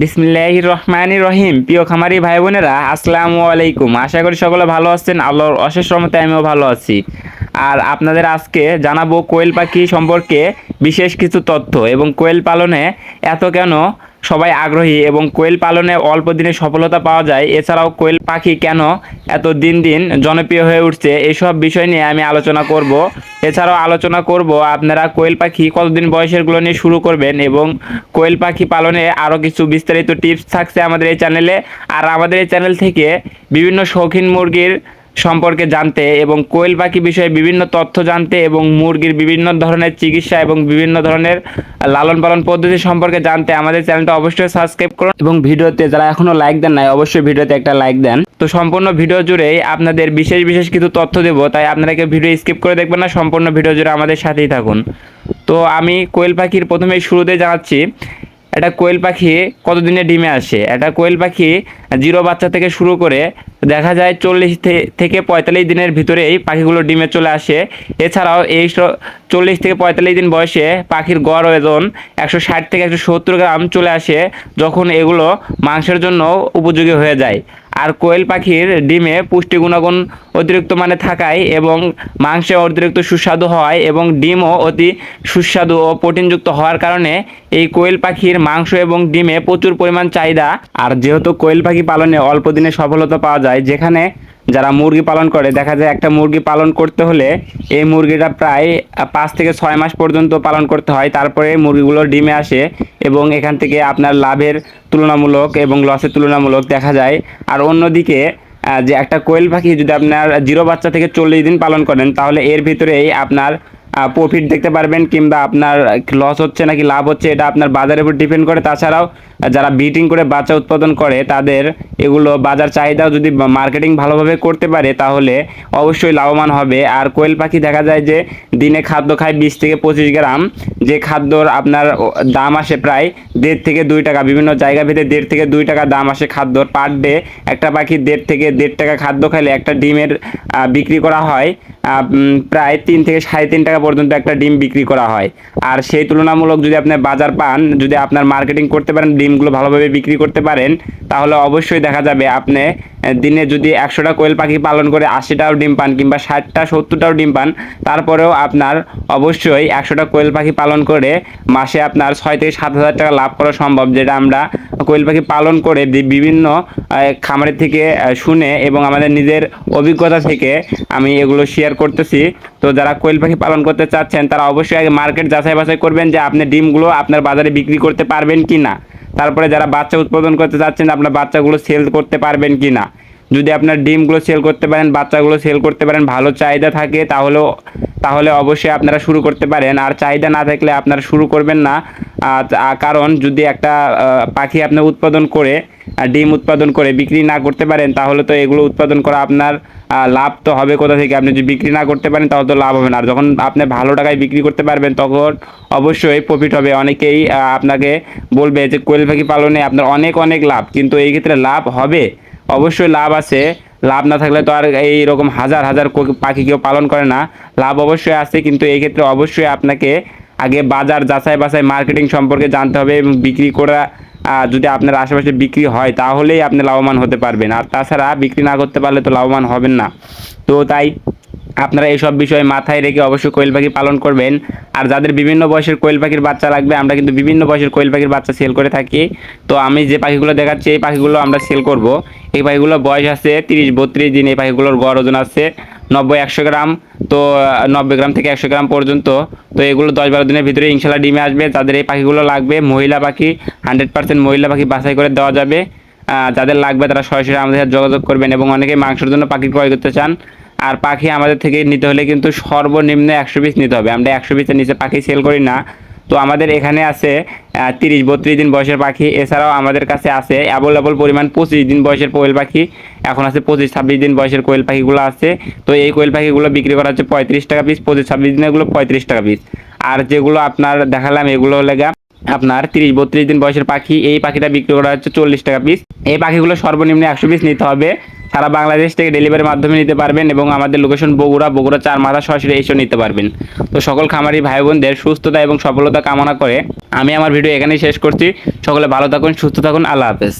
বিসমিল্লাহ রহমান রহিম প্রিয় খামারি ভাই বোনেরা আসসালামু আলাইকুম। আশা করি সকলে ভালো আছেন, আল্লাহর অশেষ রহমতে আমিও ভালো আছি। আর আপনাদের আজকে জানাব কোয়েল পাখি সম্পর্কে বিশেষ কিছু তথ্য এবং কোয়েল পালনে এত কেন সবাই আগ্রহী এবং কোয়েল পালনে অল্প দিনে সফলতা পাওয়া যায়, এছাড়াও কোয়েল পাখি কেন এত দিন দিন জনপ্রিয় হয়ে উঠছে, এসব বিষয় নিয়ে আমি আলোচনা করব। এছাড়াও আলোচনা করব, আপনারা কোয়েল পাখি কতদিন বয়সেরগুলো নিয়ে শুরু করবেন এবং কোয়েল পাখি পালনে আরও কিছু বিস্তারিত টিপস থাকছে আমাদের এই চ্যানেলে। আর আমাদের এই চ্যানেল থেকে বিভিন্ন শৌখিন মুরগির সম্পর্কে জানতে এবং কোয়েল পাখি বিষয়ে বিভিন্ন তথ্য জানতে এবং মুরগির বিভিন্ন ধরনের চিকিৎসা এবং বিভিন্ন ধরনের লালন পালন পদ্ধতি সম্পর্কে জানতে আমাদের চ্যানেলটা অবশ্যই সাবস্ক্রাইব করুন। এবং ভিডিওতে যারা এখনও লাইক দেন নাই, অবশ্যই ভিডিওতে একটা লাইক দেন। তো সম্পূর্ণ ভিডিও জুড়েই আপনাদের বিশেষ বিশেষ কিছু তথ্য দেবো, তাই আপনারা কেউ ভিডিও স্কিপ করে দেখবেন না, সম্পূর্ণ ভিডিও জুড়ে আমাদের সাথেই থাকুন। তো আমি কোয়েল পাখির প্রথমেই শুরুতে জানাচ্ছি, একটা কোয়েল পাখি কতদিনে ডিমে আসে? একটা কোয়েল পাখি জিরো বাচ্চা থেকে শুরু করে দেখা যায় চল্লিশ থেকে পঁয়তাল্লিশ দিনের ভিতরেই পাখিগুলো ডিমে চলে আসে। এছাড়াও এই চল্লিশ থেকে পঁয়তাল্লিশ দিন বয়সে পাখির গড় ওজন একশো ষাট থেকে একশো সত্তর গ্রাম চলে আসে, যখন এগুলো মাংসের জন্য উপযোগী হয়ে যায়। আর কোয়েল পাখির ডিমে পুষ্টি গুণাগুণ অতিরিক্ত মানে থাকায় এবং মাংসে অতিরিক্ত সুস্বাদু হয় এবং ডিমও অতি সুস্বাদু ও প্রোটিনযুক্ত হওয়ার কারণে এই কোয়েল পাখির মাংস এবং ডিমে প্রচুর পরিমাণ চাহিদা। আর যেহেতু কোয়েল পাখি পালনে অল্প দিনে সফলতা পাওয়া যায়, যেখানে যারা মুরগি পালন করে, দেখা যায় একটা মুরগি পালন করতে হলে এই মুরগিটা প্রায় পাঁচ থেকে ছয় মাস পর্যন্ত পালন করতে হয়। তারপরে মুরগিগুলো ডিমে আসে এবং এখান থেকে আপনার লাভের তুলনামূলক এবং লসের তুলনামূলক দেখা যায়। আর অন্যদিকে যে একটা কোয়েল পাখি যদি আপনার জিরো বাচ্চা থেকে চল্লিশ দিন পালন করেন, তাহলে এর ভিতরেই আপনার প্রফিট দেখতে পারবেন কিংবা আপনার লস হচ্ছে নাকি লাভ হচ্ছে, এটা আপনার বাজারের উপর ডিপেন্ড করে। তাছাড়াও যারা বিটিং করে বাচ্চা উৎপাদন করে, তাদের এগুলো বাজার চাহিদাও যদি মার্কেটিং ভালোভাবে করতে পারে, তাহলে অবশ্যই লাভবান হবে। আর কোয়েল পাখি দেখা যায় যে, দিনে খাদ্য খায় বিশ থেকে পঁচিশ গ্রাম। যে খাদ্যর আপনার দাম আসে প্রায় দেড় থেকে দুই টাকা। বিভিন্ন জায়গা ভেদে দেড় থেকে দুই টাকা দাম আসে খাদ্যর। পার ডে একটা পাখি দেড় থেকে দেড় টাকা খাদ্য খাইলে একটা ডিমের বিক্রি করা হয় প্রায় তিন থেকে সাড়ে তিন টাকা পর্যন্ত একটা ডিম বিক্রি করা হয়। আর সেই তুলনামূলক যদি আপনি বাজার পান, যদি আপনার মার্কেটিং করতে পারেন ডিমগুলো ভালোভাবে বিক্রি করতে পারেন, তাহলে অবশ্যই দেখা যাবে আপনি দিনে যদি একশোটা কোয়েল পাখি পালন করে আশিটাও ডিম পান কিংবা ষাটটা, সত্তরটাও ডিম পান, তারপরেও আপনার অবশ্যই একশোটা কোয়েল পাখি পালন করে মাসে আপনার ছয় থেকে সাত হাজার টাকা লাভ করা সম্ভব, যেটা আমরা কোয়েল পাখি পালন করে বিভিন্ন খামারের থেকে শুনে এবং আমাদের নিজের অভিজ্ঞতা থেকে আমি এগুলো শেয়ার করতেছি। তো যারা কোয়েল পাখি পালন করতে চাচ্ছেন, তারা অবশ্যই আগে মার্কেট যাচাই বাছাই করবেন যে আপনি ডিমগুলো আপনার বাজারে বিক্রি করতে পারবেন কি না তারপরে যারা বাচ্চা উৎপাদন করতে চাচ্ছেন আপনার বাচ্চাগুলো সেল করতে পারবেন কি না যদি আপনার ডিমগুলো সেল করতে পারেন, বাচ্চাগুলো সেল করতে পারেন, ভালো চাহিদা থাকে, তাহলেও, তাহলে অবশ্যই আপনারা শুরু করতে পারেন। আর চাহিদা না থাকলে আপনারা শুরু করবেন না। কারণ যদি একটা পাখি আপনার উৎপাদন করে ডিম উৎপাদন করে বিক্রি না করতে পারেন, তাহলে তো এগুলো উৎপাদন করা আপনার লাভ তো হবে কোথা থেকে? আপনি যদি বিক্রি না করতে পারেন, তাহলে তো লাভ হবে না। আর যখন আপনি ভালো টাকায় বিক্রি করতে পারবেন, তখন অবশ্যই প্রফিট হবে। অনেকেই আপনাকে বলবে যে কোয়েল পাখি পালনে আপনার অনেক অনেক লাভ, কিন্তু এই ক্ষেত্রে লাভ হবে। অবশ্যই লাভ আছে। লাভ না থাকলে তো আর এই রকম হাজার হাজার পাখি কেউ পালন করে না। লাভ অবশ্যই আছে, কিন্তু এই ক্ষেত্রে অবশ্যই আপনাকে আগে বাজার যাচাই বাছাই মার্কেটিং সম্পর্কে জানতে হবে এবং বিক্রি করা যদি আপনার আশেপাশে বিক্রি হয়, তাহলেই আপনি লাভবান হতে পারবেন। আর তাছাড়া বিক্রি না করতে পারলে তো লাভবান হবেন না। তো তাই আপনারা এইসব বিষয়ে মাথায় রেখে অবশ্যই কোয়েল পাখি পালন করবেন। আর যাদের বিভিন্ন বয়সের কোয়েল পাখির বাচ্চা লাগবে, আমরা কিন্তু বিভিন্ন বয়সের কোয়েল পাখির বাচ্চা সেল করে থাকি। তো আমি যে পাখিগুলো দেখাচ্ছি, এই পাখিগুলো আমরা সেল করব। এই পাখিগুলো বয়স আছে তিরিশ, বত্রিশ দিন, এই পাখিগুলোর গড় ওজন আছে নব্বই, একশো গ্রাম, তো নব্বই গ্রাম থেকে একশো গ্রাম পর্যন্ত। তো এগুলো দশ বারো দিনের ভিতরে ইনশাল্লাহ ডিমে আসবে। যাদের এই পাখিগুলো লাগবে, মহিলা পাখি, হান্ড্রেড পার্সেন্ট মহিলা পাখি বাছাই করে দেওয়া যাবে। যাদের লাগবে তারা সরাসরি আমাদের সাথে যোগাযোগ করবেন এবং অনেকে মাংসের জন্য পাখি ক্রয় করতে চান। আর পাখি আমাদের থেকে নিতে হলে কিন্তু সর্বনিম্ন একশো পিস নিতে হবে। আমরা একশো পিসের নিচে পাখি সেল করি না। তো আমাদের এখানে আছে তিরিশ বত্রিশ দিন বয়সের পাখি। এছাড়াও আমাদের কাছে আছে অ্যাভেলেবল পরিমাণ পঁচিশ দিন বয়সের কোয়েল পাখি। এখন আছে পঁচিশ ছাব্বিশ দিন বয়সের কোয়েল পাখিগুলো আছে। তো এই কোয়েল পাখিগুলো বিক্রি করা হচ্ছে পঁয়ত্রিশ টাকা পিস পঁচিশ ছাব্বিশ দিনেরগুলো পঁয়ত্রিশ টাকা পিস আর যেগুলো আপনার দেখালাম, এগুলো লেগা আপনার তিরিশ বত্রিশ দিন বয়সের পাখি। এই পাখিটা বিক্রি করা হচ্ছে চল্লিশ টাকা পিস এই পাখিগুলো সর্বনিম্ন একশো পিস নিতে হবে। সারা বাংলাদেশ থেকে ডেলিভারির মাধ্যমে নিতে পারবেন এবং আমাদের লোকেশন বগুড়া বগুড়া চার মাথা সরাসরি এসেও নিতে পারবেন। তো সকল খামারি ভাই বোনদের সুস্থতা এবং সফলতা কামনা করে আমি আমার ভিডিও এখানেই শেষ করছি। সকলে ভালো থাকুন, সুস্থ থাকুন, আল্লাহ হাফেজ।